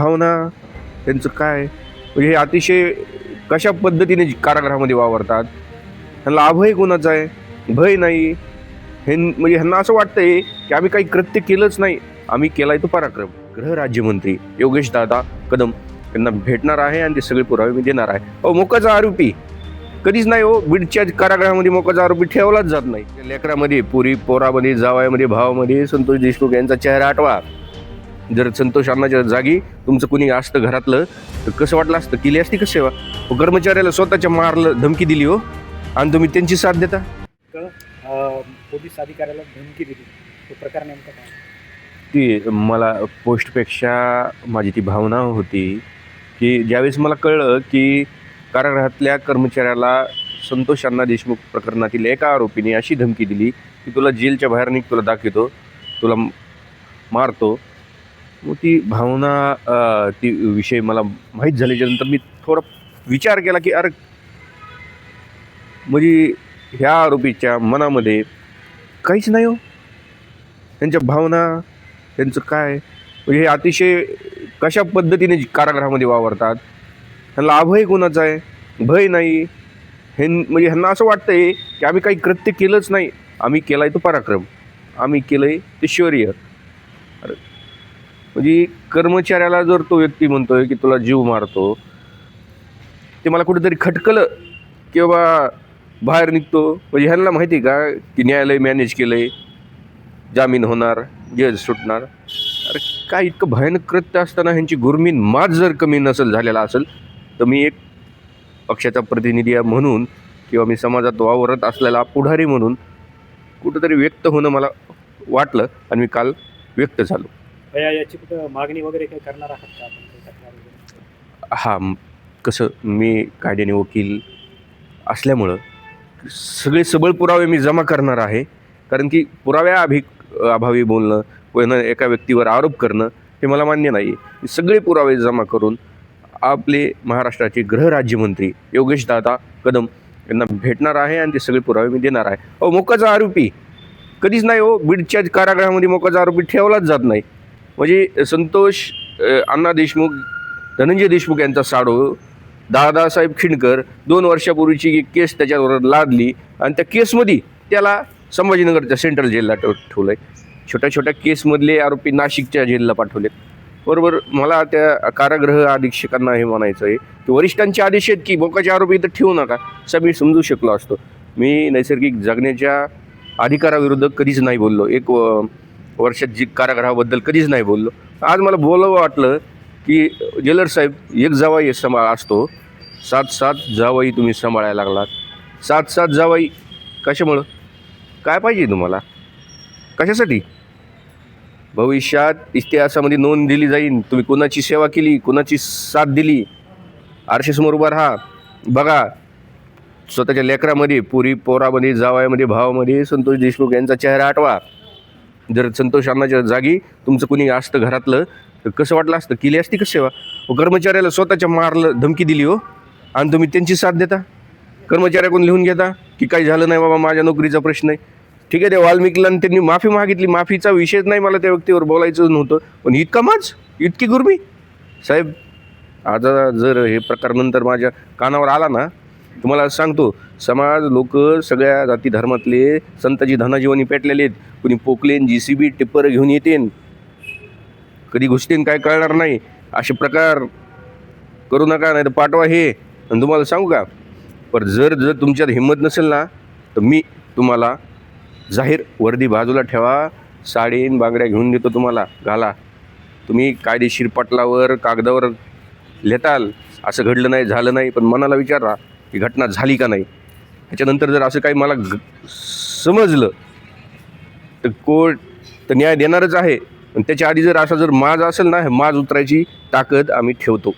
भावना त्यांचं काय? म्हणजे हे अतिशय कशा पद्धतीने कारागृहामध्ये वावरतात? ह्यांना अभय कोणाचं आहे? भय नाही. हे म्हणजे ह्यांना असं वाटतंय की आम्ही काही कृत्य केलंच नाही. आम्ही केलाय तो पराक्रम. गृहराज्यमंत्री योगेश दादा कदम त्यांना भेटणार आहे आणि ते सगळे पुरावे मी देणार आहे. अहो मोकाचा आरोपी. कधीच नाही हो. बीडच्या कारागृहामध्ये मोकाचा आरोपी ठेवलाच जात नाही. लेकरामध्ये पुरी पोरामध्ये जावयामध्ये भावामध्ये संतोष देशमुख यांचा चेहरा आठवा. जर संतोष अण्णाच्या जागी तुमचं कुणी असतं घरातलं तर कसं वाटलं असतं? केली असती कसं सेवा? हो, कर्मचाऱ्याला स्वतःच्या मारलं धमकी दिली हो. आणि तुम्ही त्यांची साथ देता? पोलीस अधिकाऱ्याला धमकी दिली. तो प्रकार नेमका काय? ती मला पोस्टपेक्षा माझी ती भावना होती की ज्यावेळेस मला कळलं की कारागृहातल्या कर्मचाऱ्याला संतोष अण्णा देशमुख प्रकरणातील एका आरोपीने अशी धमकी दिली की तुला जेलच्या बाहेर निघ तुला दाखवतो तुला मारतो. मग ती भावना ती विषय मला माहीत झाल्याच्यानंतर मी थोडा विचार केला की अरे म्हणजे ह्या आरोपीच्या मनामध्ये काहीच नाही हो. त्यांच्या भावना त्यांचं काय? म्हणजे हे अतिशय कशा पद्धतीने कारागृहामध्ये वावरतात? ह्यांना अभय कोणाचा आहे? भय नाही. हे म्हणजे ह्यांना असं वाटतं आहे की आम्ही काही कृत्य केलंच नाही. आम्ही केलाय तो पराक्रम. आम्ही केलं आहे ते शौर्य. अरे म्हणजे कर्मचाऱ्याला जर तो व्यक्ती म्हणतोय की तुला जीव मारतो ते मला कुठेतरी खटकलं किंवा बाहेर निघतो. म्हणजे ह्यांना माहिती आहे का की न्यायालय मॅनेज केलं आहे जामीन होणार जज सुटणार. अरे काय इतकं भयानक कृत्य असताना ह्यांची गुरमीन मात जर कमी नसेल झालेला असेल तर मी एक पक्षाचा प्रतिनिधी आहे म्हणून किंवा मी समाजात वावरत असलेला पुढारी म्हणून कुठंतरी व्यक्त होणं मला वाटलं आणि मी काल व्यक्त झालो. या याची कुठं मागणी वगैरे काही करणार आहात का आपण काही तक्रार वगैरे? हा म- कसं मी कायद्याने वकील असल्यामुळं सगळे सबळ पुरावे मी जमा करणार आहे. कारण की पुराव्या अभि अभावी बोलणं कोणा एका व्यक्तीवर आरोप करणं हे मला मान्य नाही आहे सगळे पुरावे जमा करून आपले महाराष्ट्राचे गृहराज्यमंत्री योगेश दादा कदम यांना भेटणार आहे आणि ते सगळे पुरावे मी देणार आहे. अहो मोकाचा आरोपी. कधीच नाही हो बीडच्या कारागृहामध्ये मोकाचा आरोपी ठेवलाच जात नाही. म्हणजे संतोष अण्णा देशमुख धनंजय देशमुख यांचा साडू दादासाहेब खिंडकर दोन वर्षापूर्वीची एक केस त्याच्यावर लादली आणि त्या केसमध्ये त्याला संभाजीनगरच्या सेंट्रल जेलला ठेव ठेवलं आहे छोट्या छोट्या केसमधले आरोपी नाशिकच्या जेलला पाठवलेत. बरोबर मला त्या कारागृह अधीक्षकांना हे म्हणायचं आहे की वरिष्ठांचे आदेश आहेत की बोकाचे आरोपी इथं ठेवू नका. असं मी समजू शकलो असतो. मी नैसर्गिक जगण्याच्या अधिकाराविरुद्ध कधीच नाही बोललो. एक वर्षात जी कारागृहाबद्दल कधीच नाही बोललो. आज मला बोलावं वाटलं की जेलर साहेब एक जावाई सांभाळ असतो. सात सात जावाई तुम्ही सांभाळायला लागलात. सात सात जावाई कशामुळं? काय पाहिजे तुम्हाला? कशासाठी? भविष्यात इतिहासामध्ये नोंद दिली जाईल तुम्ही कोणाची सेवा केली? कोणाची साथ दिली? आरशेसमोर उभा राहा. बघा. स्वतःच्या लेकरामध्ये पुरी पोरामध्ये जावयामध्ये भावामध्ये संतोष देशमुख यांचा चेहरा आठवा. जर संतोष अण्णाच्या जागी तुमचं कुणी असतं घरातलं तर कसं वाटलं असतं? केली असती कसं सेवा? व कर्मचाऱ्याला स्वतःच्या मारलं धमकी दिली हो. आणि तुम्ही त्यांची साथ देता? कर्मचाऱ्याकडून लिहून घेता? की काही झालं नाही बाबा माझ्या नोकरीचा प्रश्न आहे. ठीक आहे ते वाल्मिकीला त्यांनी माफी मागितली. माफीचा विषयच नाही मला त्या व्यक्तीवर बोलायचं नव्हतं. पण इतका माझ? इतकी गुरमी? साहेब आता जर हे प्रकार नंतर माझ्या कानावर आला ना तुम्हाला सांगतो समाज लोक सगळ्या जाती धर्मातले संताची धनाजीवनी पेटलेले आहेत. कुणी Poclain J C B tipper घेऊन येतेन. कधी घुसतेन काय कळणार नाही. असे प्रकार करू नका नाही तर पाठवा हे. आणि तुम्हाला सांगू का पर जर जर तुमच्यात हिंमत नसेल ना तर मी तुम्हाला जाहीर वर्दी बाजूला ठेवा. साडीन बांगड्या घेऊन देतो तुम्हाला घाला. तुम्ही कायदेशीर पटलावर कागदावर लिहिताल असं घडलं नाही झालं नाही पण मनाला विचारा ही घटना झाली का नाही? त्याच्यानंतर जर असं काही मला समजलं तर कोर्ट तर न्याय देणारच आहे. पण त्याच्या आधी जर असा जर माज असेल ना हे माज उतरायची ताकद आम्ही ठेवतो.